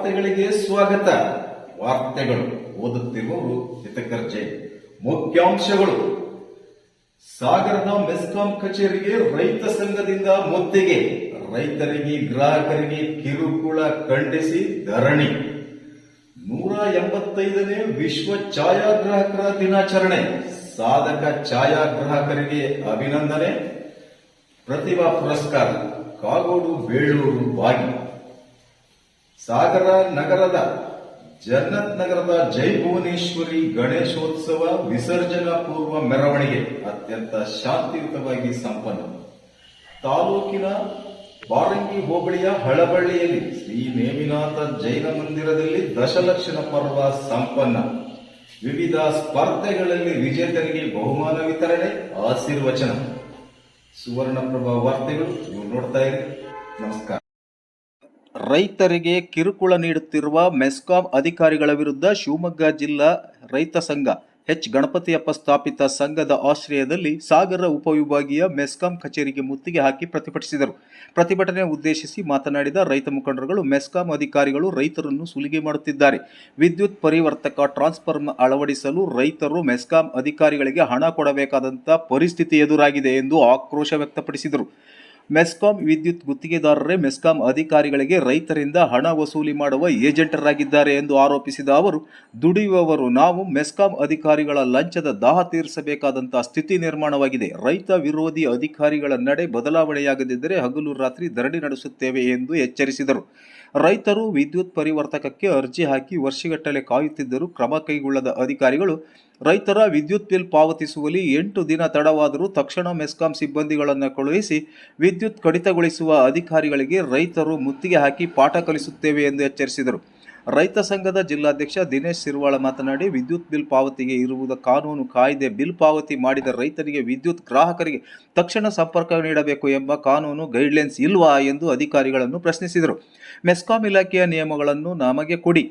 ವಾರ್ತೆಗಳಿಗೆ ಸ್ವಾಗತ. ವಾರ್ತೆಗಳು ಓದುತ್ತಿರುವವರು ಹಿತಕರ್ಜೆ. ಮುಖ್ಯಾಂಶಗಳು. ಸಾಗರದ ಮೆಸ್ಕಾಂ ಕಚೇರಿಗೆ ರೈತ ಸಂಘದಿಂದ ಮುತ್ತಿಗೆ. ರೈತರಿಗೆ, ಗ್ರಾಹಕರಿಗೆ ಕಿರುಕುಳ ಖಂಡಿಸಿ ಧರಣಿ. ನೂರ ಎಂಬತ್ತೈದನೇ ವಿಶ್ವ ಛಾಯಾಗ್ರಾಹಕರ ದಿನಾಚರಣೆ. ಸಾಧಕ ಛಾಯಾಗ್ರಾಹಕರಿಗೆ ಅಭಿನಂದನೆ. ಪ್ರತಿಭಾ ಪುರಸ್ಕಾರ. ಕಾಗೋಡು, ಬೇಳೂರು, ಬಾಗಿ. ಸಾಗರ ನಗರದ ಜನ್ನತ್ ನಗರದ ಜೈ ಭುವನೇಶ್ವರಿ ಗಣೇಶೋತ್ಸವ ವಿಸರ್ಜನಾ ಪೂರ್ವ ಮೆರವಣಿಗೆ ಅತ್ಯಂತ ಶಾಂತಿಯುತವಾಗಿ ಸಂಪನ್ನ. ತಾಲೂಕಿನ ಬಾರಂಗಿ ಹೋಬಳಿಯ ಹಳಬಳ್ಳಿಯಲ್ಲಿ ಶ್ರೀ ನೇಮಿನಾಥ ಜೈನ ಮಂದಿರದಲ್ಲಿ ದಶಲಕ್ಷಣ ಪರ್ವ ಸಂಪನ್ನ. ವಿವಿಧ ಸ್ಪರ್ಧೆಗಳಲ್ಲಿ ವಿಜೇತರಿಗೆ ಬಹುಮಾನ ವಿತರಣೆ, ಆಶೀರ್ವಚನ. ಸುವರ್ಣಪ್ರಭ ವಾರ್ತೆಗಳು, ನೀವು ನೋಡ್ತಾ ಇರಿ. ನಮಸ್ಕಾರ. ರೈತರಿಗೆ ಕಿರುಕುಳ ನೀಡುತ್ತಿರುವ ಮೆಸ್ಕಾಂ ಅಧಿಕಾರಿಗಳ ವಿರುದ್ಧ ಶಿವಮೊಗ್ಗ ಜಿಲ್ಲಾ ರೈತ ಸಂಘ, ಎಚ್. ಗಣಪತಿಯಪ್ಪ ಸ್ಥಾಪಿತ ಸಂಘದ ಆಶ್ರಯದಲ್ಲಿ ಸಾಗರ ಉಪವಿಭಾಗೀಯ ಮೆಸ್ಕಾಂ ಕಚೇರಿಗೆ ಮುತ್ತಿಗೆ ಹಾಕಿ ಪ್ರತಿಭಟಿಸಿದರು. ಪ್ರತಿಭಟನೆ ಉದ್ದೇಶಿಸಿ ಮಾತನಾಡಿದ ರೈತ ಮುಖಂಡರುಗಳು, ಮೆಸ್ಕಾಂ ಅಧಿಕಾರಿಗಳು ರೈತರನ್ನು ಸುಲಿಗೆ ಮಾಡುತ್ತಿದ್ದಾರೆ. ವಿದ್ಯುತ್ ಪರಿವರ್ತಕ ಟ್ರಾನ್ಸ್ಫಾರ್ಮ್ ಅಳವಡಿಸಲು ರೈತರು ಮೆಸ್ಕಾಂ ಅಧಿಕಾರಿಗಳಿಗೆ ಹಣ ಕೊಡಬೇಕಾದಂಥ ಪರಿಸ್ಥಿತಿ ಎದುರಾಗಿದೆ ಎಂದು ಆಕ್ರೋಶ ವ್ಯಕ್ತಪಡಿಸಿದರು. ಮೆಸ್ಕಾಂ ವಿದ್ಯುತ್ ಗುತ್ತಿಗೆದಾರರೇ ಮೆಸ್ಕಾಂ ಅಧಿಕಾರಿಗಳಿಗೆ ರೈತರಿಂದ ಹಣ ವಸೂಲಿ ಮಾಡುವ ಏಜೆಂಟರಾಗಿದ್ದಾರೆ ಎಂದು ಆರೋಪಿಸಿದ ಅವರು, ದುಡಿಯುವವರು ನಾವು ಮೆಸ್ಕಾಂ ಅಧಿಕಾರಿಗಳ ಲಂಚದ ದಾಹ ತೀರಿಸಬೇಕಾದಂತಹ ಸ್ಥಿತಿ ನಿರ್ಮಾಣವಾಗಿದೆ. ರೈತ ವಿರೋಧಿ ಅಧಿಕಾರಿಗಳ ನಡೆ ಬದಲಾವಣೆಯಾಗದಿದ್ದರೆ ಹಗಲು ರಾತ್ರಿ ಧರಣಿ ನಡೆಸುತ್ತೇವೆ ಎಂದು ಎಚ್ಚರಿಸಿದರು. ರೈತರು ವಿದ್ಯುತ್ ಪರಿವರ್ತಕಕ್ಕೆ ಅರ್ಜಿ ಹಾಕಿ ವರ್ಷಗಟ್ಟಲೆ ಕಾಯುತ್ತಿದ್ದರೂ ಕ್ರಮ ಕೈಗೊಳ್ಳದ ಅಧಿಕಾರಿಗಳು, ರೈತರ ವಿದ್ಯುತ್ ಬಿಲ್ ಪಾವತಿಸುವಲ್ಲಿ ಎಂಟು ದಿನ ತಡವಾದರೂ ತಕ್ಷಣ ಮೆಸ್ಕಾಂ ಸಿಬ್ಬಂದಿಗಳನ್ನು ಕಳುಹಿಸಿ ವಿದ್ಯುತ್ ಕಡಿತಗೊಳಿಸುವ ಅಧಿಕಾರಿಗಳಿಗೆ ರೈತರು ಮುತ್ತಿಗೆ ಹಾಕಿ ಪಾಠ ಕಲಿಸುತ್ತೇವೆ ಎಂದು ಎಚ್ಚರಿಸಿದರು. ರೈತ ಸಂಘದ ಜಿಲ್ಲಾಧ್ಯಕ್ಷ ದಿನೇಶ್ ಸಿರ್ವಾಳ ಮಾತನಾಡಿ, ವಿದ್ಯುತ್ ಬಿಲ್ ಪಾವತಿಗೆ ಇರುವುದು ಕಾನೂನು ಕಾಯ್ದೆ. ಬಿಲ್ ಪಾವತಿ ಮಾಡಿದ ರೈತರಿಗೆ ವಿದ್ಯುತ್ ಗ್ರಾಹಕರಿಗೆ ತಕ್ಷಣ ಸಂಪರ್ಕ ನೀಡಬೇಕು ಎಂಬ ಕಾನೂನು ಗೈಡ್ಲೈನ್ಸ್ ಇಲ್ವಾ ಎಂದು ಅಧಿಕಾರಿಗಳನ್ನು ಪ್ರಶ್ನಿಸಿದರು. ಮೆಸ್ಕಾಂ ಇಲಾಖೆಯ ನಿಯಮಗಳನ್ನು ನಮಗೆ ಕೊಡಿ.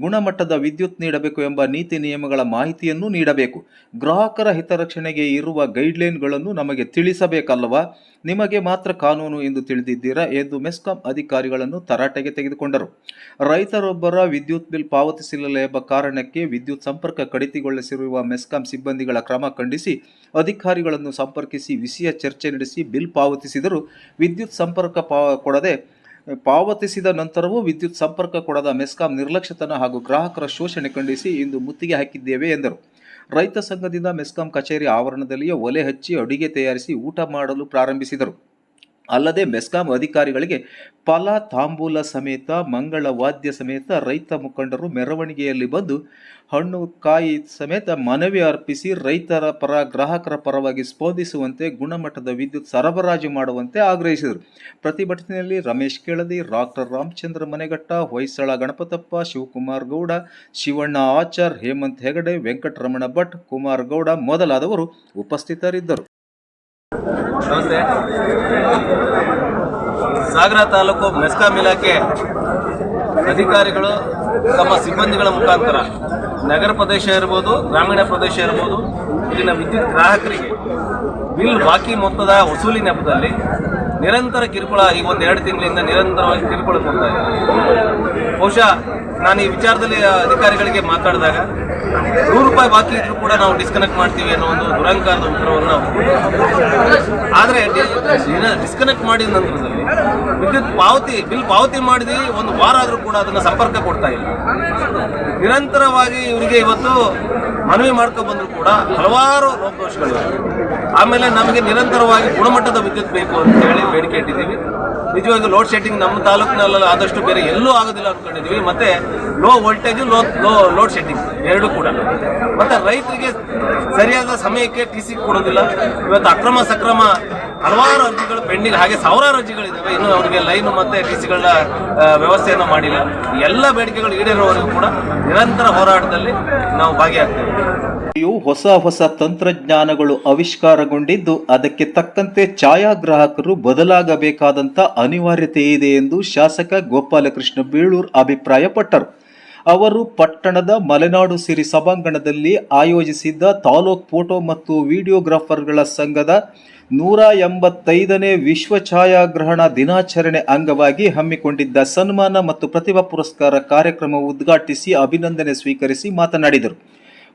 ಗುಣಮಟ್ಟದ ವಿದ್ಯುತ್ ನೀಡಬೇಕು ಎಂಬ ನೀತಿ ನಿಯಮಗಳ ಮಾಹಿತಿಯನ್ನು ನೀಡಬೇಕು. ಗ್ರಾಹಕರ ಹಿತರಕ್ಷಣೆಗೆ ಇರುವ ಗೈಡ್ಲೈನ್ಗಳನ್ನು ನಮಗೆ ತಿಳಿಸಬೇಕಲ್ಲವಾ? ನಿಮಗೆ ಮಾತ್ರ ಕಾನೂನು ಎಂದು ತಿಳಿದಿದ್ದೀರಾ ಎಂದು ಮೆಸ್ಕಾಂ ಅಧಿಕಾರಿಗಳನ್ನು ತರಾಟೆಗೆ ತೆಗೆದುಕೊಂಡರು. ರೈತರೊಬ್ಬರ ವಿದ್ಯುತ್ ಬಿಲ್ ಪಾವತಿಸಿಲ್ಲ ಎಂಬ ಕಾರಣಕ್ಕೆ ವಿದ್ಯುತ್ ಸಂಪರ್ಕ ಕಡಿತಗೊಳಿಸಿರುವ ಮೆಸ್ಕಾಂ ಸಿಬ್ಬಂದಿಗಳ ಕ್ರಮ ಖಂಡಿಸಿ, ಅಧಿಕಾರಿಗಳನ್ನು ಸಂಪರ್ಕಿಸಿ, ವಿಷಯ ಚರ್ಚೆ ನಡೆಸಿ ಬಿಲ್ ಪಾವತಿಸಿದರೂ ವಿದ್ಯುತ್ ಸಂಪರ್ಕ ಪಾ, ಕೊಡದೆ ಪಾವತಿಸಿದ ನಂತರವೂ ವಿದ್ಯುತ್ ಸಂಪರ್ಕ ಕೊಡದ ಮೆಸ್ಕಾಂ ನಿರ್ಲಕ್ಷ್ಯತನ ಹಾಗೂ ಗ್ರಾಹಕರ ಶೋಷಣೆ ಖಂಡಿಸಿ ಇಂದು ಮುತ್ತಿಗೆ ಹಾಕಿದ್ದೇವೆ ಎಂದರು. ರೈತ ಸಂಘದಿಂದ ಮೆಸ್ಕಾಂ ಕಚೇರಿ ಆವರಣದಲ್ಲಿಯೇ ಒಲೆ ಹಚ್ಚಿ ಅಡುಗೆ ತಯಾರಿಸಿ ಊಟ ಮಾಡಲು ಪ್ರಾರಂಭಿಸಿದರು. ಅಲ್ಲದೆ ಮೆಸ್ಕಾಂ ಅಧಿಕಾರಿಗಳಿಗೆ ಫಲ ತಾಂಬೂಲ ಸಮೇತ, ಮಂಗಳ ವಾದ್ಯ ಸಮೇತ ರೈತ ಮುಖಂಡರು ಮೆರವಣಿಗೆಯಲ್ಲಿ ಬಂದು ಹಣ್ಣು, ಕಾಯಿ ಸಮೇತ ಮನವಿ ಅರ್ಪಿಸಿ ರೈತರ ಪರ, ಗ್ರಾಹಕರ ಪರವಾಗಿ ಸ್ಪಂದಿಸುವಂತೆ, ಗುಣಮಟ್ಟದ ವಿದ್ಯುತ್ ಸರಬರಾಜು ಮಾಡುವಂತೆ ಆಗ್ರಹಿಸಿದರು. ಪ್ರತಿಭಟನೆಯಲ್ಲಿ ರಮೇಶ್ ಕೆಳದಿ, ಡಾಕ್ಟರ್ ರಾಮಚಂದ್ರ ಮನೆಗಟ್ಟ, ಹೊಯ್ಸಳ ಗಣಪತಪ್ಪ, ಶಿವಕುಮಾರ್ ಗೌಡ, ಶಿವಣ್ಣ ಆಚಾರ್, ಹೇಮಂತ್ ಹೆಗಡೆ, ವೆಂಕಟರಮಣ ಭಟ್, ಕುಮಾರ್ ಗೌಡ ಮೊದಲಾದವರು ಉಪಸ್ಥಿತರಿದ್ದರು. ನಮಸ್ತೆ. ಸಾಗರ ತಾಲೂಕು ಮೆಸ್ಕಾಂ ಇಲಾಖೆ ಅಧಿಕಾರಿಗಳು ತಮ್ಮ ಸಿಬ್ಬಂದಿಗಳ ಮುಖಾಂತರ ನಗರ ಪ್ರದೇಶ ಇರ್ಬೋದು, ಗ್ರಾಮೀಣ ಪ್ರದೇಶ ಇರ್ಬೋದು, ಇಲ್ಲಿನ ವಿದ್ಯುತ್ ಗ್ರಾಹಕರಿಗೆ ಬಿಲ್ ಬಾಕಿ ಮೊತ್ತದ ವಸೂಲಿ ನೆಪದಲ್ಲಿ ನಿರಂತರ ಕಿರುಕುಳ ಈ ಒಂದು ಎರಡು ತಿಂಗಳಿಂದ ನಿರಂತರವಾಗಿ ಕಿರುಕುಳ ಕೊಡ್ತಾ ಇದೆ. ಬಹುಶಃ ನಾನು ಈ ವಿಚಾರದಲ್ಲಿ ಅಧಿಕಾರಿಗಳಿಗೆ ಮಾತಾಡಿದಾಗ ನೂರು ರೂಪಾಯಿ ಬಾಕಿ ಇದ್ರೂ ಕೂಡ ನಾವು ಡಿಸ್ಕನೆಕ್ಟ್ ಮಾಡ್ತೀವಿ ಅನ್ನೋ ಒಂದು ದುರಂಕಾರದ ಉತ್ತರವನ್ನು ಆದರೆ ಡಿಸ್ಕನೆಕ್ಟ್ ಮಾಡಿದ ನಂತರದಲ್ಲಿ ವಿದ್ಯುತ್ ಪಾವತಿ, ಬಿಲ್ ಪಾವತಿ ಮಾಡಿದ್ವಿ ಒಂದು ವಾರ ಆದರೂ ಕೂಡ ಅದನ್ನು ಸಂಪರ್ಕ ಕೊಡ್ತಾ ಇಲ್ಲ. ನಿರಂತರವಾಗಿ ಇವರಿಗೆ ಇವತ್ತು ಮನವಿ ಮಾಡ್ಕೊಂಡು ಬಂದರೂ ಕೂಡ ಹಲವಾರು ಅವಕಾಶಗಳಿವೆ ಆಮೇಲೆ ನಮಗೆ ನಿರಂತರವಾಗಿ ಗುಣಮಟ್ಟದ ವಿದ್ಯುತ್ ಬೇಕು ಅಂತ ಹೇಳಿ ಬೇಡಿಕೆ ಇಟ್ಟಿದ್ದೀವಿ. ನಿಜವಾಗಿ ಲೋಡ್ ಶೆಡ್ಡಿಂಗ್ ನಮ್ಮ ತಾಲೂಕಿನಲ್ಲ ಆದಷ್ಟು ಬೇರೆ ಎಲ್ಲೂ ಆಗೋದಿಲ್ಲ ಅಂದ್ಕೊಂಡಿದ್ವಿ ಮತ್ತೆ low voltage low low load shedding ಎರಡೂ ಕೂಡ. ಮತ್ತೆ ರೈತರಿಗೆ ಸರಿಯಾದ ಸಮಯಕ್ಕೆ ಟಿ ಸಿ ಕೊಡೋದಿಲ್ಲ. ಇವತ್ತು ಅಕ್ರಮ ಸಕ್ರಮ ಹಲವಾರು ಅರ್ಜಿಗಳು ಪೆಂಡಿಂಗ್, ಹಾಗೆ ಸಾವಿರಾರು ಅರ್ಜಿಗಳಿದ್ದಾವೆ ಇನ್ನು ಅವರಿಗೆ ಲೈನು ಮತ್ತೆ ಟಿ ಸಿಗಳ ವ್ಯವಸ್ಥೆಯನ್ನು ಮಾಡಿಲ್ಲ. ಎಲ್ಲ ಬೇಡಿಕೆಗಳು ಈಡೇರುವವರೆಗೂ ಕೂಡ ನಿರಂತರ ಹೋರಾಟದಲ್ಲಿ ನಾವು ಭಾಗಿಯಾಗ್ತೇವೆ. ಹೊಸ ಹೊಸ ತಂತ್ರಜ್ಞಾನಗಳು ಆವಿಷ್ಕಾರಗೊಂಡಿದ್ದು, ಅದಕ್ಕೆ ತಕ್ಕಂತೆ ಛಾಯಾಗ್ರಾಹಕರು ಬದಲಾಗಬೇಕಾದಂಥ ಅನಿವಾರ್ಯತೆ ಇದೆ ಎಂದು ಶಾಸಕ ಗೋಪಾಲಕೃಷ್ಣ ಬೀಳೂರ್ ಅಭಿಪ್ರಾಯಪಟ್ಟರು. ಅವರು ಪಟ್ಟಣದ ಮಲೆನಾಡು ಸಿರಿ ಸಭಾಂಗಣದಲ್ಲಿ ಆಯೋಜಿಸಿದ್ದ ತಾಲೂಕ್ ಫೋಟೋ ಮತ್ತು ವಿಡಿಯೋಗ್ರಾಫರ್ಗಳ ಸಂಘದ ನೂರ ಎಂಬತ್ತೈದನೇ ವಿಶ್ವ ಛಾಯಾಗ್ರಹಣ ದಿನಾಚರಣೆ ಅಂಗವಾಗಿ ಹಮ್ಮಿಕೊಂಡಿದ್ದ ಸನ್ಮಾನ ಮತ್ತು ಪ್ರತಿಭಾ ಪುರಸ್ಕಾರ ಕಾರ್ಯಕ್ರಮ ಉದ್ಘಾಟಿಸಿ ಅಭಿನಂದನೆ ಸ್ವೀಕರಿಸಿ ಮಾತನಾಡಿದರು.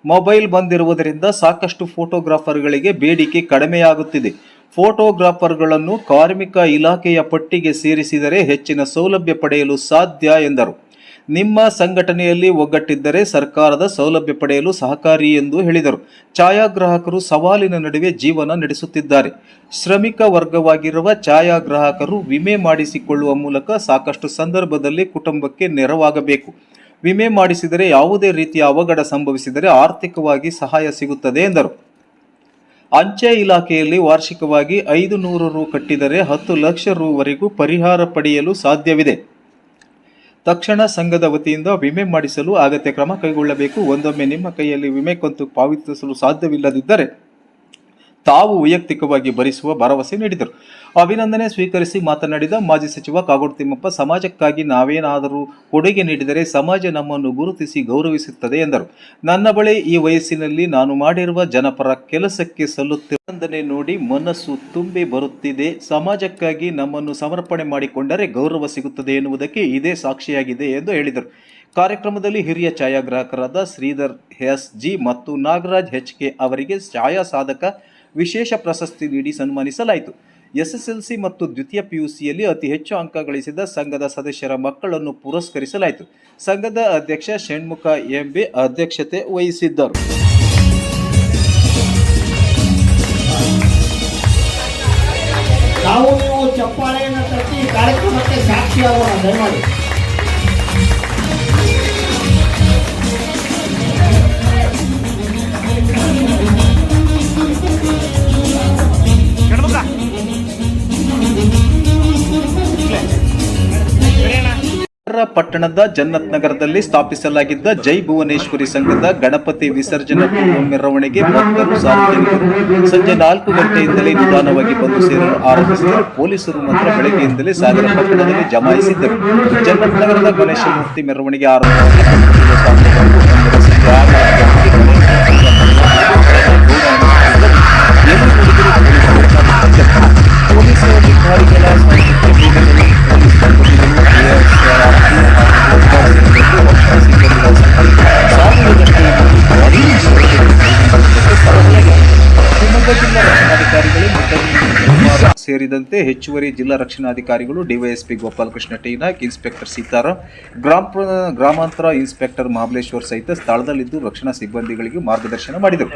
ಮೊಬೈಲ್ ಬಂದಿರುವುದರಿಂದ ಸಾಕಷ್ಟು ಫೋಟೋಗ್ರಾಫರ್ಗಳಿಗೆ ಬೇಡಿಕೆ ಕಡಿಮೆಯಾಗುತ್ತಿದೆ. ಫೋಟೋಗ್ರಾಫರ್ಗಳನ್ನು ಕಾರ್ಮಿಕ ಇಲಾಖೆಯ ಪಟ್ಟಿಗೆ ಸೇರಿಸಿದರೆ ಹೆಚ್ಚಿನ ಸೌಲಭ್ಯ ಪಡೆಯಲು ಸಾಧ್ಯ, ಎಂದರು. ನಿಮ್ಮ ಸಂಘಟನೆಯಲ್ಲಿ ಒಗ್ಗಟ್ಟಿದ್ದರೆ ಸರ್ಕಾರದ ಸೌಲಭ್ಯ ಪಡೆಯಲು ಸಹಕಾರಿ ಎಂದು ಹೇಳಿದರು. ಛಾಯಾಗ್ರಾಹಕರು ಸವಾಲಿನ ನಡುವೆ ಜೀವನ ನಡೆಸುತ್ತಿದ್ದಾರೆ. ಶ್ರಮಿಕ ವರ್ಗವಾಗಿರುವ ಛಾಯಾಗ್ರಾಹಕರು ವಿಮೆ ಮಾಡಿಸಿಕೊಳ್ಳುವ ಮೂಲಕ ಸಾಕಷ್ಟು ಸಂದರ್ಭದಲ್ಲಿ ಕುಟುಂಬಕ್ಕೆ ನೆರವಾಗಬೇಕು. ವಿಮೆ ಮಾಡಿಸಿದರೆ ಯಾವುದೇ ರೀತಿಯ ಅವಘಡ ಸಂಭವಿಸಿದರೆ ಆರ್ಥಿಕವಾಗಿ ಸಹಾಯ ಸಿಗುತ್ತದೆ ಎಂದರು. ಅಂಚೆ ಇಲಾಖೆಯಲ್ಲಿ ವಾರ್ಷಿಕವಾಗಿ ಐದು ನೂರು ರು ಕಟ್ಟಿದರೆ ಹತ್ತು ಲಕ್ಷ ರುವರೆಗೂ ಪರಿಹಾರ ಪಡೆಯಲು ಸಾಧ್ಯವಿದೆ. ತಕ್ಷಣ ಸಂಘದ ವತಿಯಿಂದ ವಿಮೆ ಮಾಡಿಸಲು ಅಗತ್ಯ ಕ್ರಮ ಕೈಗೊಳ್ಳಬೇಕು. ಒಂದೊಮ್ಮೆ ನಿಮ್ಮ ಕೈಯಲ್ಲಿ ವಿಮೆ ಕಂತು ಪಾವತಿಸಲು ಸಾಧ್ಯವಿಲ್ಲದಿದ್ದರೆ ತಾವು ವೈಯಕ್ತಿಕವಾಗಿ ಭರಿಸುವ ಭರವಸೆ ನೀಡಿದರು. ಅಭಿನಂದನೆ ಸ್ವೀಕರಿಸಿ ಮಾತನಾಡಿದ ಮಾಜಿ ಸಚಿವ ಕಾಗೋಡು ತಿಮ್ಮಪ್ಪ, ಸಮಾಜಕ್ಕಾಗಿ ನಾವೇನಾದರೂ ಕೊಡುಗೆ ನೀಡಿದರೆ ಸಮಾಜ ನಮ್ಮನ್ನು ಗುರುತಿಸಿ ಗೌರವಿಸುತ್ತದೆ ಎಂದರು. ನನ್ನ ಬಳಿ ಈ ವಯಸ್ಸಿನಲ್ಲಿ ನಾನು ಮಾಡಿರುವ ಜನಪರ ಕೆಲಸಕ್ಕೆ ಸಲ್ಲುತ್ತಿರುವ ಅಭಿನಂದನೆ ನೋಡಿ ಮನಸ್ಸು ತುಂಬಿ ಬರುತ್ತಿದೆ. ಸಮಾಜಕ್ಕಾಗಿ ನಮ್ಮನ್ನು ಸಮರ್ಪಣೆ ಮಾಡಿಕೊಂಡರೆ ಗೌರವ ಸಿಗುತ್ತದೆ ಎನ್ನುವುದಕ್ಕೆ ಇದೇ ಸಾಕ್ಷಿಯಾಗಿದೆ ಎಂದು ಹೇಳಿದರು. ಕಾರ್ಯಕ್ರಮದಲ್ಲಿ ಹಿರಿಯ ಛಾಯಾಗ್ರಾಹಕರಾದ ಶ್ರೀಧರ್ ಎಸ್ ಜಿ ಮತ್ತು ನಾಗರಾಜ್ ಹೆಚ್ ಕೆ ಅವರಿಗೆ ಛಾಯಾ ಸಾಧಕ ವಿಶೇಷ ಪ್ರಶಸ್ತಿ ನೀಡಿ ಸನ್ಮಾನಿಸಲಾಯಿತು. ಎಸ್ಎಸ್ಎಲ್ಸಿ ಮತ್ತು ದ್ವಿತೀಯ ಪಿಯುಸಿಯಲ್ಲಿ ಅತಿ ಹೆಚ್ಚು ಅಂಕ ಗಳಿಸಿದ ಸಂಘದ ಸದಸ್ಯರ ಮಕ್ಕಳನ್ನು ಪುರಸ್ಕರಿಸಲಾಯಿತು. ಸಂಘದ ಅಧ್ಯಕ್ಷ ಷಣ್ಮುಖ ಎಂಬಿ ಅಧ್ಯಕ್ಷತೆ ವಹಿಸಿದ್ದರು. ನಾವು ನೀವು ಚಪ್ಪಾಳೆಯನ್ನು ತಟ್ಟಿ ಕಾರ್ಯಕ್ರಮಕ್ಕೆ ಸಾಕ್ಷಿಯಾಗೋಣ. ದಯಮಾಡಿ. ಪಟ್ಟಣದ ಜನ್ನತ್ ನಗರದಲ್ಲಿ ಸ್ಥಾಪಿಸಲಾಗಿದ್ದ ಜೈ ಭುವನೇಶ್ವರಿ ಸಂಘದ ಗಣಪತಿ ವಿಸರ್ಜನಾ ಮೆರವಣಿಗೆ ಭಕ್ತರು ಸಾರ್ವಜನಿಕರು ಸಂಜೆ ನಾಲ್ಕು ಗಂಟೆಯಿಂದಲೇ ನಿಧಾನವಾಗಿ ಬಂದು ಸೇರಲು ಆರಂಭಿಸಿದರು. ಪೊಲೀಸರು ಮಾತ್ರ ಬೆಳಗ್ಗೆಯಿಂದಲೇ ಸಾಗರ ಪಟ್ಟಣದಲ್ಲಿ ಜಮಾಯಿಸಿದ್ದರು. ಜನ್ನತ್ ನಗರದ ಗಣೇಶ ಮೂರ್ತಿ ಮೆರವಣಿಗೆ ಆರಂಭವಾಗಿ ಸೇರಿದಂತೆ ಹೆಚ್ಚುವರಿ ಜಿಲ್ಲಾ ರಕ್ಷಣಾಧಿಕಾರಿಗಳು DYSP Gopalakrishna T Naik inspector Sitaram ಗ್ರಾಮ ಗ್ರಾಮಾಂತರ ಇನ್ಸ್ಪೆಕ್ಟರ್ ಮಹಾಬಲೇಶ್ವರ್ ಸಹಿತ ಸ್ಥಳದಲ್ಲಿದ್ದು ರಕ್ಷಣಾ ಸಿಬ್ಬಂದಿಗಳಿಗೆ ಮಾರ್ಗದರ್ಶನ ಮಾಡಿದರು.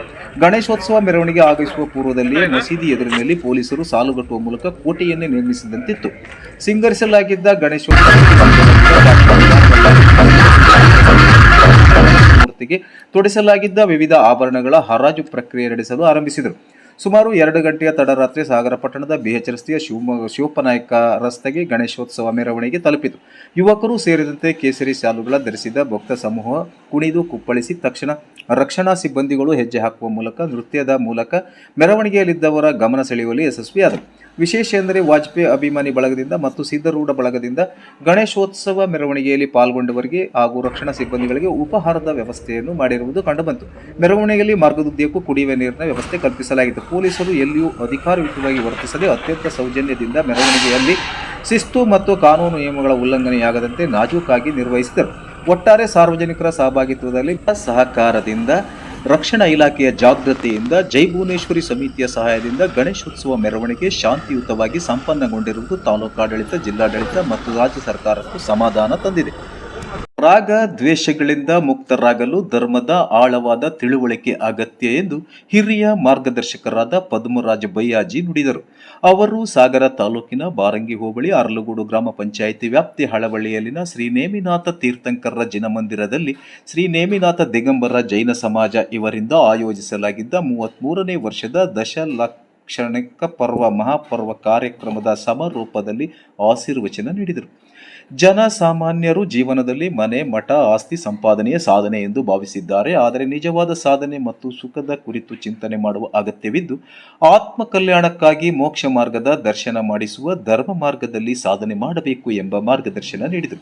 ಗಣೇಶೋತ್ಸವ ಮೆರವಣಿಗೆ ಆಗಮಿಸುವ ಪೂರ್ವದಲ್ಲಿಯೇ ಮಸೀದಿ ಎದುರಿನಲ್ಲಿ ಪೊಲೀಸರು ಸಾಲುಗಟ್ಟುವ ಮೂಲಕ ಕೋಟೆಯನ್ನೇ ನಿರ್ಮಿಸಿದಂತಿತ್ತು. ಸಿಂಗರಿಸಲಾಗಿದ್ದ ಗಣೇಶೋತ್ಸವ ಮೂರ್ತಿಗೆ ತೊಡಿಸಲಾಗಿದ್ದ ವಿವಿಧ ಆಭರಣಗಳ ಹರಾಜು ಪ್ರಕ್ರಿಯೆ ನಡೆಸಲು ಆರಂಭಿಸಿದರು. ಸುಮಾರು ಎರಡು ಗಂಟೆಯ ತಡರಾತ್ರಿ ಸಾಗರ ಪಟ್ಟಣದ ಬಿಎಚ್ ರಸ್ತೆಯ ಶಿವಮೊಗ್ಗ ಶಿವಪ್ಪನಾಯಕ ರಸ್ತೆಗೆ ಗಣೇಶೋತ್ಸವ ಮೆರವಣಿಗೆ ತಲುಪಿತು. ಯುವಕರು ಸೇರಿದಂತೆ ಕೇಸರಿ ಶಾಲುಗಳ ಧರಿಸಿದ ಭಕ್ತ ಸಮೂಹ ಕುಣಿದು ಕುಪ್ಪಳಿಸಿ ತಕ್ಷಣ ರಕ್ಷಣಾ ಸಿಬ್ಬಂದಿಗಳು ಹೆಜ್ಜೆ ಹಾಕುವ ಮೂಲಕ ನೃತ್ಯದ ಮೂಲಕ ಮೆರವಣಿಗೆಯಲ್ಲಿದ್ದವರ ಗಮನ ಸೆಳೆಯುವಲ್ಲಿ ಯಶಸ್ವಿಯಾದರು. ವಿಶೇಷ ಎಂದರೆ ವಾಜಪೇಯಿ ಅಭಿಮಾನಿ ಬಳಗದಿಂದ ಮತ್ತು ಸಿದ್ಧರೂಢ ಬಳಗದಿಂದ ಗಣೇಶೋತ್ಸವ ಮೆರವಣಿಗೆಯಲ್ಲಿ ಪಾಲ್ಗೊಂಡವರಿಗೆ ಹಾಗೂ ರಕ್ಷಣಾ ಸಿಬ್ಬಂದಿಗಳಿಗೆ ಉಪಹಾರದ ವ್ಯವಸ್ಥೆಯನ್ನು ಮಾಡಿರುವುದು ಕಂಡುಬಂತು. ಮೆರವಣಿಗೆಯಲ್ಲಿ ಮಾರ್ಗದುದ್ದಕ್ಕೂ ಕುಡಿಯುವ ನೀರಿನ ವ್ಯವಸ್ಥೆ ಕಲ್ಪಿಸಲಾಗಿತ್ತು. ಪೊಲೀಸರು ಎಲ್ಲಿಯೂ ಅಧಿಕಾರಯುತವಾಗಿ ವರ್ತಿಸದೆ ಅತ್ಯಂತ ಸೌಜನ್ಯದಿಂದ ಮೆರವಣಿಗೆಯಲ್ಲಿ ಶಿಸ್ತು ಮತ್ತು ಕಾನೂನು ನಿಯಮಗಳ ಉಲ್ಲಂಘನೆಯಾಗದಂತೆ ನಾಜೂಕಾಗಿ ನಿರ್ವಹಿಸಿದರು. ಒಟ್ಟಾರೆ ಸಾರ್ವಜನಿಕರ ಸಹಭಾಗಿತ್ವದಲ್ಲಿ ಸಹಕಾರದಿಂದ ರಕ್ಷಣಾ ಇಲಾಖೆಯ ಜಾಗೃತಿಯಿಂದ ಜೈ ಭುವನೇಶ್ವರಿ ಸಮಿತಿಯ ಸಹಾಯದಿಂದ ಗಣೇಶೋತ್ಸವ ಮೆರವಣಿಗೆ ಶಾಂತಿಯುತವಾಗಿ ಸಂಪನ್ನಗೊಂಡಿರುವುದು ತಾಲೂಕಾಡಳಿತ, ಜಿಲ್ಲಾಡಳಿತ ಮತ್ತು ರಾಜ್ಯ ಸರ್ಕಾರಕ್ಕೂ ಸಮಾಧಾನ ತಂದಿದೆ. ರಾಗ ದ್ವೇಷಗಳಿಂದ ಮುಕ್ತರಾಗಲು ಧರ್ಮದ ಆಳವಾದ ತಿಳುವಳಿಕೆ ಅಗತ್ಯ ಎಂದು ಹಿರಿಯ ಮಾರ್ಗದರ್ಶಕರಾದ ಪದ್ಮರಾಜ ಬಯ್ಯಾಜಿ ನುಡಿದರು. ಅವರು ಸಾಗರ ತಾಲೂಕಿನ ಬಾರಂಗಿ ಹೋಬಳಿ ಅರಲಗೂಡು ಗ್ರಾಮ ಪಂಚಾಯಿತಿ ವ್ಯಾಪ್ತಿ ಹಳವಳ್ಳಿಯಲ್ಲಿನ ಶ್ರೀ ನೇಮಿನಾಥ ತೀರ್ಥಂಕರರ ಜಿನಮಂದಿರದಲ್ಲಿ ಶ್ರೀ ನೇಮಿನಾಥ ದಿಗಂಬರ ಜೈನ ಸಮಾಜ ಇವರಿಂದ ಆಯೋಜಿಸಲಾಗಿದ್ದ ಮೂವತ್ಮೂರನೇ ವರ್ಷದ ದಶಲಕ್ಷಣಿಕ ಪರ್ವ ಮಹಾಪರ್ವ ಕಾರ್ಯಕ್ರಮದ ಸಮಾರೋಪದಲ್ಲಿ ಆಶೀರ್ವಚನ ನೀಡಿದರು. ಜನಸಾಮಾನ್ಯರು ಜೀವನದಲ್ಲಿ ಮನೆ, ಮಠ, ಆಸ್ತಿ ಸಂಪಾದನೆಯ ಸಾಧನೆ ಎಂದು ಭಾವಿಸಿದ್ದಾರೆ. ಆದರೆ ನಿಜವಾದ ಸಾಧನೆ ಮತ್ತು ಸುಖದ ಕುರಿತು ಚಿಂತನೆ ಮಾಡುವ ಅಗತ್ಯವಿದ್ದು ಆತ್ಮ ಕಲ್ಯಾಣಕ್ಕಾಗಿ ಮೋಕ್ಷ ಮಾರ್ಗದ ದರ್ಶನ ಮಾಡಿಸುವ ಧರ್ಮ ಮಾರ್ಗದಲ್ಲಿ ಸಾಧನೆ ಮಾಡಬೇಕು ಎಂಬ ಮಾರ್ಗದರ್ಶನ ನೀಡಿದರು.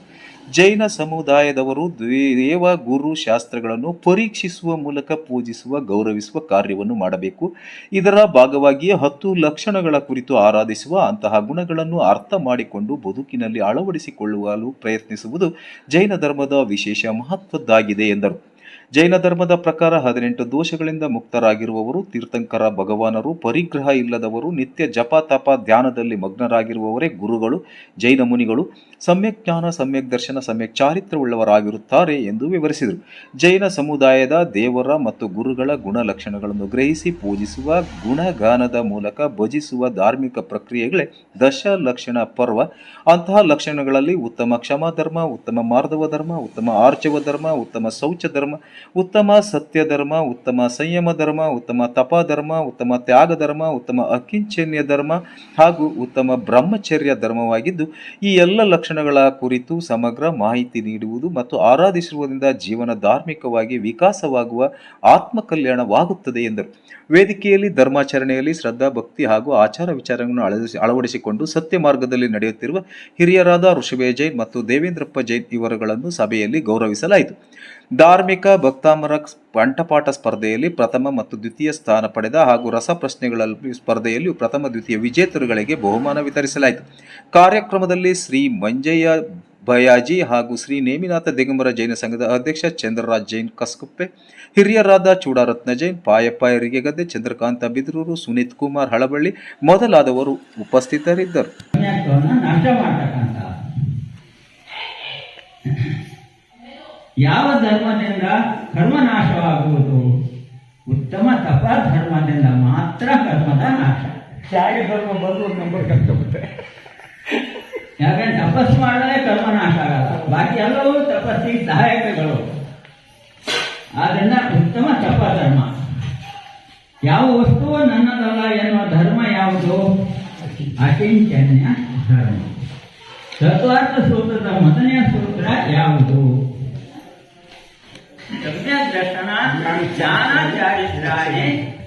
ಜೈನ ಸಮುದಾಯದವರು ದೇವ ಗುರು ಶಾಸ್ತ್ರಗಳನ್ನು ಪರೀಕ್ಷಿಸುವ ಮೂಲಕ ಪೂಜಿಸುವ, ಗೌರವಿಸುವ ಕಾರ್ಯವನ್ನು ಮಾಡಬೇಕು. ಇದರ ಭಾಗವಾಗಿಯೇ ಹತ್ತು ಲಕ್ಷಣಗಳ ಕುರಿತು ಆರಾಧಿಸುವ, ಅಂತಹ ಗುಣಗಳನ್ನು ಅರ್ಥ ಮಾಡಿಕೊಂಡು ಬದುಕಿನಲ್ಲಿ ಅಳವಡಿಸಿಕೊಳ್ಳಲು ಪ್ರಯತ್ನಿಸುವುದು ಜೈನ ಧರ್ಮದ ವಿಶೇಷ ಮಹತ್ವದ್ದಾಗಿದೆ ಎಂದರು. ಜೈನ ಧರ್ಮದ ಪ್ರಕಾರ ಹದಿನೆಂಟು ದೋಷಗಳಿಂದ ಮುಕ್ತರಾಗಿರುವವರು, ತೀರ್ಥಂಕರ ಭಗವಾನರು, ಪರಿಗ್ರಹ ಇಲ್ಲದವರು, ನಿತ್ಯ ಜಪ ತಪ ಧ್ಯಾನದಲ್ಲಿ ಮಗ್ನರಾಗಿರುವವರೇ ಗುರುಗಳು, ಜೈನ ಮುನಿಗಳು. ಸಮ್ಯಕ್ ಜ್ಞಾನ, ಸಮ್ಯಕ್ ದರ್ಶನ, ಸಮ್ಯಕ್ ಚಾರಿತ್ರವುಳ್ಳವರಾಗಿರುತ್ತಾರೆ ಎಂದು ವಿವರಿಸಿದರು. ಜೈನ ಸಮುದಾಯದ ದೇವರ ಮತ್ತು ಗುರುಗಳ ಗುಣಲಕ್ಷಣಗಳನ್ನು ಗ್ರಹಿಸಿ ಪೂಜಿಸುವ ಗುಣಗಾನದ ಮೂಲಕ ಭಜಿಸುವ ಧಾರ್ಮಿಕ ಪ್ರಕ್ರಿಯೆಗಳೇ ದಶ ಲಕ್ಷಣ ಪರ್ವ. ಅಂತಹ ಲಕ್ಷಣಗಳಲ್ಲಿ ಉತ್ತಮ ಕ್ಷಮಾ ಧರ್ಮ, ಉತ್ತಮ ಮಾರ್ಧವ ಧರ್ಮ, ಉತ್ತಮ ಆರ್ಚವ ಧರ್ಮ, ಉತ್ತಮ ಶೌಚ ಧರ್ಮ ಉತ್ತಮ ಸತ್ಯ ಧರ್ಮ ಉತ್ತಮ ಸಂಯಮ ಧರ್ಮ ಉತ್ತಮ ತಪ ಧರ್ಮ ಉತ್ತಮ ತ್ಯಾಗ ಧರ್ಮ ಉತ್ತಮ ಅಕಿಂಚನ್ಯ ಧರ್ಮ ಹಾಗೂ ಉತ್ತಮ ಬ್ರಹ್ಮಚರ್ಯ ಧರ್ಮವಾಗಿದ್ದು, ಈ ಎಲ್ಲ ಲಕ್ಷಣಗಳ ಕುರಿತು ಸಮಗ್ರ ಮಾಹಿತಿ ನೀಡುವುದು ಮತ್ತು ಆರಾಧಿಸುವುದರಿಂದ ಜೀವನ ಧಾರ್ಮಿಕವಾಗಿ ವಿಕಾಸವಾಗುವ ಆತ್ಮ ಕಲ್ಯಾಣವಾಗುತ್ತದೆ ಎಂದರು. ವೇದಿಕೆಯಲ್ಲಿ, ಧರ್ಮಾಚರಣೆಯಲ್ಲಿ ಶ್ರದ್ಧಾ, ಭಕ್ತಿ ಹಾಗೂ ಆಚಾರ ವಿಚಾರಗಳನ್ನು ಅಳವಡಿಸಿ, ಅಳವಡಿಸಿಕೊಂಡು ಸತ್ಯ ಮಾರ್ಗದಲ್ಲಿ ನಡೆಯುತ್ತಿರುವ ಹಿರಿಯರಾದ ಋಷಭೇ ಜೈನ್ ಮತ್ತು ದೇವೇಂದ್ರಪ್ಪ ಜೈನ್ ಇವರುಗಳನ್ನು ಸಭೆಯಲ್ಲಿ ಗೌರವಿಸಲಾಯಿತು. ಧಾರ್ಮಿಕ ಭಕ್ತಾಮರ ಕಂಠಪಾಠ ಸ್ಪರ್ಧೆಯಲ್ಲಿ ಪ್ರಥಮ ಮತ್ತು ದ್ವಿತೀಯ ಸ್ಥಾನ ಪಡೆದ ಹಾಗೂ ರಸಪ್ರಶ್ನೆಗಳಲ್ಲಿ ಸ್ಪರ್ಧೆಯಲ್ಲಿಯೂ ಪ್ರಥಮ, ದ್ವಿತೀಯ ವಿಜೇತರುಗಳಿಗೆ ಬಹುಮಾನ ವಿತರಿಸಲಾಯಿತು. ಕಾರ್ಯಕ್ರಮದಲ್ಲಿ ಶ್ರೀ ಮಂಜಯ್ಯ ಬಯಾಜಿ ಹಾಗೂ ಶ್ರೀ ನೇಮಿನಾಥ ದಿಗಂಬರ ಜೈನ ಸಂಘದ ಅಧ್ಯಕ್ಷ ಚಂದ್ರರಾಜ್ ಜೈನ್ ಕಸ್ಕುಪ್ಪೆ ಹಿರಿಯರಾದ ಚೂಡಾರತ್ನ ಜೈನ್ ಪಾಯಪ್ಪ ಗದ್ದೆ ಚಂದ್ರಕಾಂತ ಬಿದ್ರೂರು ಸುನೀತ್ ಕುಮಾರ್ ಹಳಬಳ್ಳಿ ಮೊದಲಾದವರು ಉಪಸ್ಥಿತರಿದ್ದರು. ಯಾವ ಧರ್ಮದಿಂದ ಕರ್ಮ ನಾಶವಾಗುವುದು ಉತ್ತಮ ತಪ ಧರ್ಮದಿಂದ ಮಾತ್ರ ಕರ್ಮದ ನಾಶ. ತ್ಯಾಗ ಧರ್ಮ ಬಂದು ನಂಬರ್ ಕಷ್ಟಪಟ್ಟೆ ಯಾಕಂದ್ರೆ ತಪಸ್ಸು ಮಾಡಿದ್ರೆ ಕರ್ಮನಾಶ ಆಗಲ್ಲ. ಬಾಕಿ ಎಲ್ಲವೂ ತಪಸ್ಸಿಗೆ ಸಹಾಯಕಗಳು. ಆದ್ರಿಂದ ಉತ್ತಮ ತಪ ಧರ್ಮ ಯಾವ ವಸ್ತುವು ನನ್ನದಲ್ಲ ಎನ್ನುವ ಧರ್ಮ ಯಾವುದು? ಅಕಿಂಚನ್ಯ ಧರ್ಮ. ತತ್ವಾರ್ಥ ಸೂತ್ರದ ಮೊದಲನೆಯ ಸೂತ್ರ ಯಾವುದು?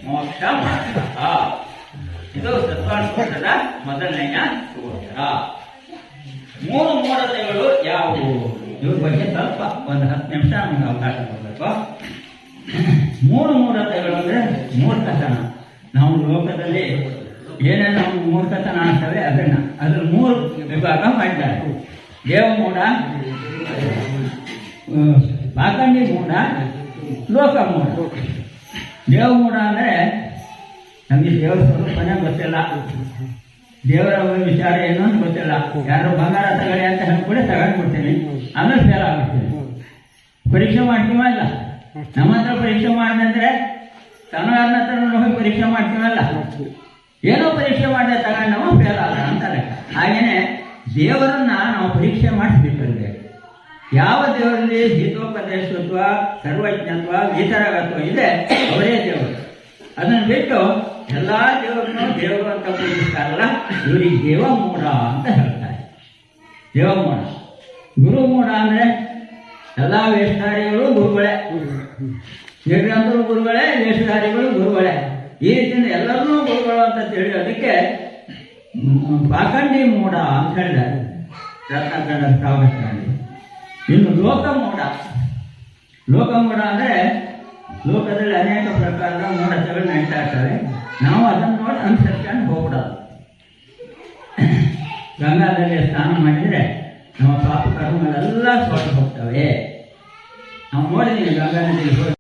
ಮೋಕ್ಷ ಮಾರ್ಗ ಇದು ತತ್ವಾರ್ಥ ಸೂತ್ರದ ಮೊದಲನೆಯ ಸೂತ್ರ. ಮೂರು ಮೂಢತೆಗಳು ಯಾವುವು? ಇವ್ರ ಬಗ್ಗೆ ಸ್ವಲ್ಪ ಒಂದು ಹತ್ತು ನಿಮಿಷ ನಮ್ಗೆ ಅವಕಾಶ ಕೊಡಬೇಕು. ಮೂರು ಮೂಢತೆಗಳು ಅಂದ್ರೆ ಮೂರ್ಖತನ. ನಾವು ಲೋಕದಲ್ಲಿ ಏನೇನು ಮೂರ್ಖತನ ಆಗ್ತವೆ, ಅದನ್ನ ಅದ್ರ ಮೂರು ವಿಭಾಗ ಮಾಡಿದ್ದಾರೆ. ದೇವಮೂಢ ಮೂಢ ಪಾಖಂಡಿ ಮೂಢ ಲೋಕ ಮೂಢ ದೇವಮೂಢ ಅಂದ್ರೆ ನಮಗೆ ದೇವಸ್ಥಾನ ಗೊತ್ತಿಲ್ಲ. ದೇವರ ವಿಚಾರ ಏನು ಅಂತ ಗೊತ್ತಿಲ್ಲ. ಯಾರು ಬಂಗಾರ ತಗಡಿ ಅಂತ ಹೇಳ್ಬಿಡಿ ತಗೊಂಡ್ಬಿಡ್ತೀನಿ ಆಮೇಲೆ ಫೇಲ್ ಆಗ್ಬಿಡ್ತೀನಿ. ಪರೀಕ್ಷೆ ಮಾಡ್ತೀವಲ್ಲ ನಮ್ಮ ಹತ್ರ ಪರೀಕ್ಷೆ ಮಾಡಿದ್ರೆ ತನ್ನಗಾರನ ಹತ್ರ ಹೋಗಿ ಪರೀಕ್ಷೆ ಮಾಡ್ತೀವಲ್ಲ ಏನೋ ಪರೀಕ್ಷೆ ಮಾಡಿದ್ರೆ ತಗೊಂಡು ನಾವು ಫೇಲ್ ಆಗ ಅಂತಾರೆ ಹಾಗೇನೆ ದೇವರನ್ನ ನಾವು ಪರೀಕ್ಷೆ ಮಾಡಿಸ್ಬೇಕಂದ್ರೆ ಯಾವ ದೇವರಲ್ಲಿ ಹಿತೋಪದೇಶತ್ವ ಸರ್ವಜ್ಞತ್ವ ವಿತರಗತ್ವ ಇದೆ ಅವರೇ ದೇವರು. ಅದನ್ನು ಬಿಟ್ಟು ಎಲ್ಲಾ ದೇವರನ್ನು ದೇವರು ಅಂತ ಪೂಜಿಸ್ತಾರಲ್ಲ ಇವರಿಗೆ ದೇವಮೂಢ ಅಂತ ಹೇಳ್ತಾರೆ. ದೇವಮೂಢ ಗುರುಮೂಢ ಅಂದ್ರೆ ಎಲ್ಲಾ ವೇಷಧಾರಿಗಳು ಗುರುಗಳೇ. ನಿರ್ಗಂಧರು ಗುರುಗಳೇ, ವೇಷಧಾರಿಗಳು ಗುರುಗಳೇ. ಈ ರೀತಿಯಿಂದ ಎಲ್ಲರನ್ನೂ ಗುರುಗಳು ಅಂತ ತಿಳಿ ಅದಕ್ಕೆ ಪಾಖಂಡಿ ಮೂಢ ಅಂತ ಹೇಳಿದ್ದಾರೆ. ರತ್ನಕಂಡ ಕಾವಸ್ಥಾನಿ ಇನ್ನು ಲೋಕ ಮೂಢ ಲೋಕ ಮೂಢ ಅಂದ್ರೆ ಲೋಕದಲ್ಲಿ ಅನೇಕ ಪ್ರಕಾರದ ಮೂಢತೆಗಳು ನಡೀತಾ ಇರ್ತವೆ. ನಾವು ಅದನ್ನು ನೋಡಿ ಅನುಸರಿಸ್ಕೊಂಡು ಹೋಗ್ಬಿಡೋದು. ಗಂಗಾದಲ್ಲಿ ಸ್ನಾನ ಮಾಡಿದರೆ ನಮ್ಮ ಪಾಪ ಕರ್ಮಗಳೆಲ್ಲ ಸೊಟ್ಟು ಹೋಗ್ತವೆ. ನಾವು ನೋಡಿದ್ದೀವಿ ಗಂಗಾ ಹೋಗಿ